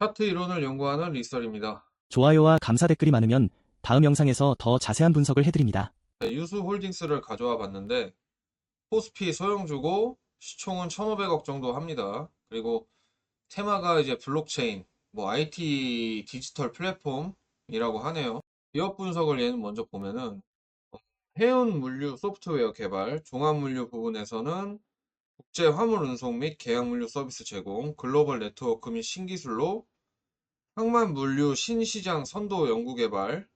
차트 이론을 연구하는 리썰입니다. 좋아요와 감사 댓글이 많으면 다음 영상에서 더 자세한 분석을 해드립니다. 네, 유수홀딩스를 가져와 봤는데 코스피 소형주고 시총은 1,500억 정도 합니다. 그리고 테마가 이제 블록체인, 뭐 IT 디지털 플랫폼이라고 하네요. 기업 분석을 얘는 먼저 보면은 어, 해운 물류 소프트웨어 개발, 종합 물류 부분에서는 국제 화물 운송 및 계약 물류 서비스 제공, 글로벌 네트워크 및 신기술로 항만 물류 신시장 선도 연구 개발,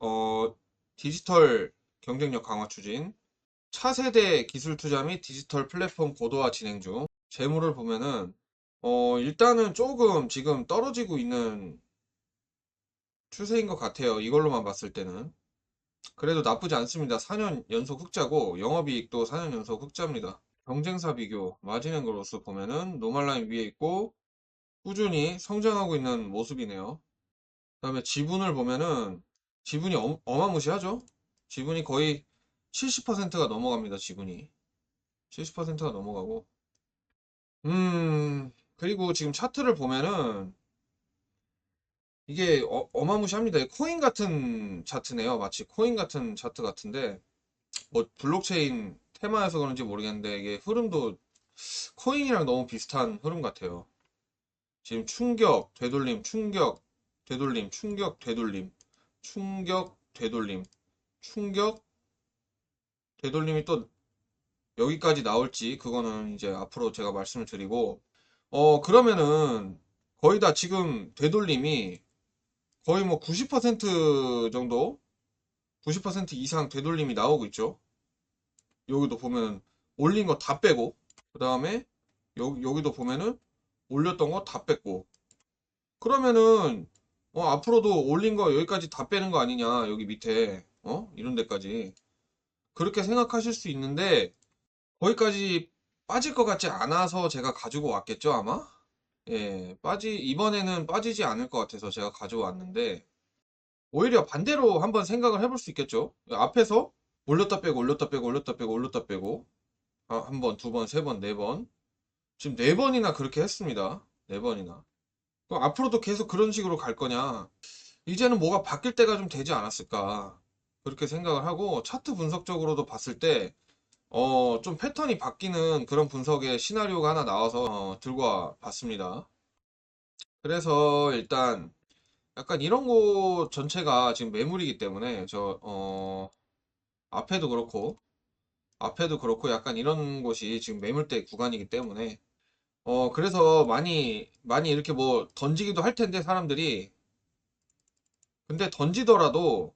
어, 디지털 경쟁력 강화 추진, 차세대 기술 투자 및 디지털 플랫폼 고도화 진행 중. 재무를 보면은 어, 일단은 조금 지금 떨어지고 있는 추세인 것 같아요. 이걸로만 봤을 때는. 그래도 나쁘지 않습니다. 4년 연속 흑자고 영업이익도 4년 연속 흑자입니다. 경쟁사 비교 마진 그로스 보면은 노멀라인 위에 있고 꾸준히 성장하고 있는 모습이네요. 그 다음에 지분을 보면은 지분이 어, 어마무시하죠? 지분이 거의 70%가 넘어갑니다, 지분이. 70%가 넘어가고. 음, 그리고 지금 차트를 보면은 이게 어, 어마무시합니다. 코인 같은 차트네요. 마치 코인 같은 차트 같은데, 뭐 블록체인 테마여서 그런지 모르겠는데, 이게 흐름도 코인이랑 너무 비슷한 흐름 같아요. 지금 충격, 되돌림, 충격, 되돌림, 충격, 되돌림, 충격, 되돌림, 충격, 되돌림이 또 여기까지 나올지 그거는 이제 앞으로 제가 말씀을 드리고 어 그러면은 거의 다 지금 되돌림이 거의 뭐 90% 정도 90% 이상 되돌림이 나오고 있죠. 여기도 보면 올린 거 다 빼고 그 다음에 여기 여기도 보면은 올렸던 거 다 뺐고 그러면은 어 앞으로도 올린 거 여기까지 다 빼는 거 아니냐 여기 밑에 어 이런 데까지 그렇게 생각하실 수 있는데 거기까지 빠질 것 같지 않아서 제가 가지고 왔겠죠, 아마? 예, 빠지, 이번에는 빠지지 않을 것 같아서 제가 가져왔는데, 오히려 반대로 한번 생각을 해볼 수 있겠죠? 앞에서 올렸다 빼고, 올렸다 빼고, 올렸다 빼고, 올렸다 빼고, 아, 한 번, 두 번, 세 번, 네 번. 지금 네 번이나 그렇게 했습니다. 네 번이나. 그럼 앞으로도 계속 그런 식으로 갈 거냐? 이제는 뭐가 바뀔 때가 좀 되지 않았을까? 그렇게 생각을 하고, 차트 분석적으로도 봤을 때, 어, 좀 패턴이 바뀌는 그런 분석의 시나리오가 하나 나와서 어, 들고 와 봤습니다. 그래서 일단 약간 이런 곳 전체가 지금 매물이기 때문에 저, 어, 앞에도 그렇고, 앞에도 그렇고 약간 이런 곳이 지금 매물대 구간이기 때문에 어, 그래서 많이, 많이 이렇게 뭐 던지기도 할 텐데 사람들이 근데 던지더라도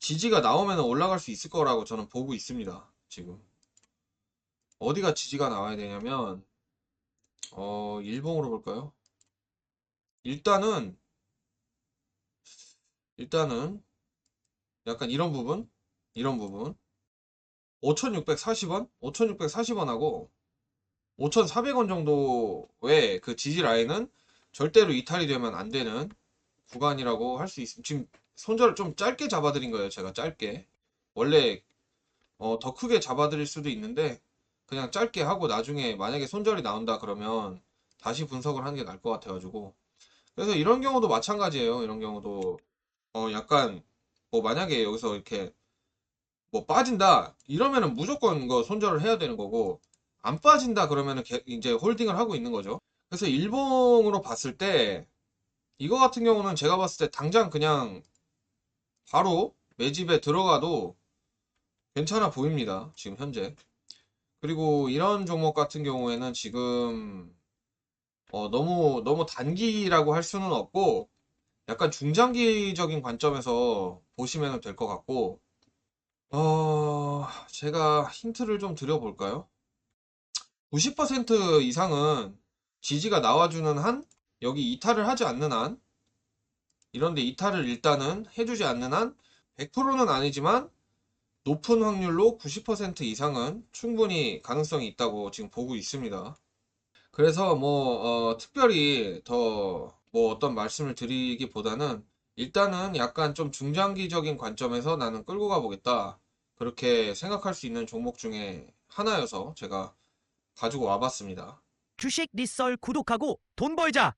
지지가 나오면 올라갈 수 있을 거라고 저는 보고 있습니다. 지금. 어디가 지지가 나와야 되냐면, 어, 일봉으로 볼까요? 일단은, 일단은, 약간 이런 부분? 이런 부분. 5,640원? 5,640원하고 5,400원 정도의 그 지지 라인은 절대로 이탈이 되면 안 되는 구간이라고 할 수 있습니다. 지금 손절을 좀 짧게 잡아드린 거예요. 제가 짧게. 원래 어, 더 크게 잡아드릴 수도 있는데 그냥 짧게 하고 나중에 만약에 손절이 나온다 그러면 다시 분석을 하는 게 나을 것 같아가지고 그래서 이런 경우도 마찬가지예요. 이런 경우도 어, 약간 뭐 만약에 여기서 이렇게 뭐 빠진다 이러면은 무조건 이거 손절을 해야 되는 거고 안 빠진다 그러면은 개- 이제 홀딩을 하고 있는 거죠. 그래서 일봉으로 봤을 때 이거 같은 경우는 제가 봤을 때 당장 그냥 바로 매집에 들어가도 괜찮아 보입니다. 지금 현재. 그리고 이런 종목 같은 경우에는 지금 어, 너무 너무 단기라고 할 수는 없고 약간 중장기적인 관점에서 보시면 될 것 같고 어, 제가 힌트를 좀 드려볼까요? 90% 이상은 지지가 나와주는 한 여기 이탈을 하지 않는 한 이런데 이탈을 일단은 해주지 않는 한 100%는 아니지만 높은 확률로 90% 이상은 충분히 가능성이 있다고 지금 보고 있습니다. 그래서 뭐, 어, 특별히 더 뭐 어떤 말씀을 드리기보다는 일단은 약간 좀 중장기적인 관점에서 나는 끌고 가보겠다. 그렇게 생각할 수 있는 종목 중에 하나여서 제가 가지고 와봤습니다. 주식 리썰 구독하고 돈 벌자.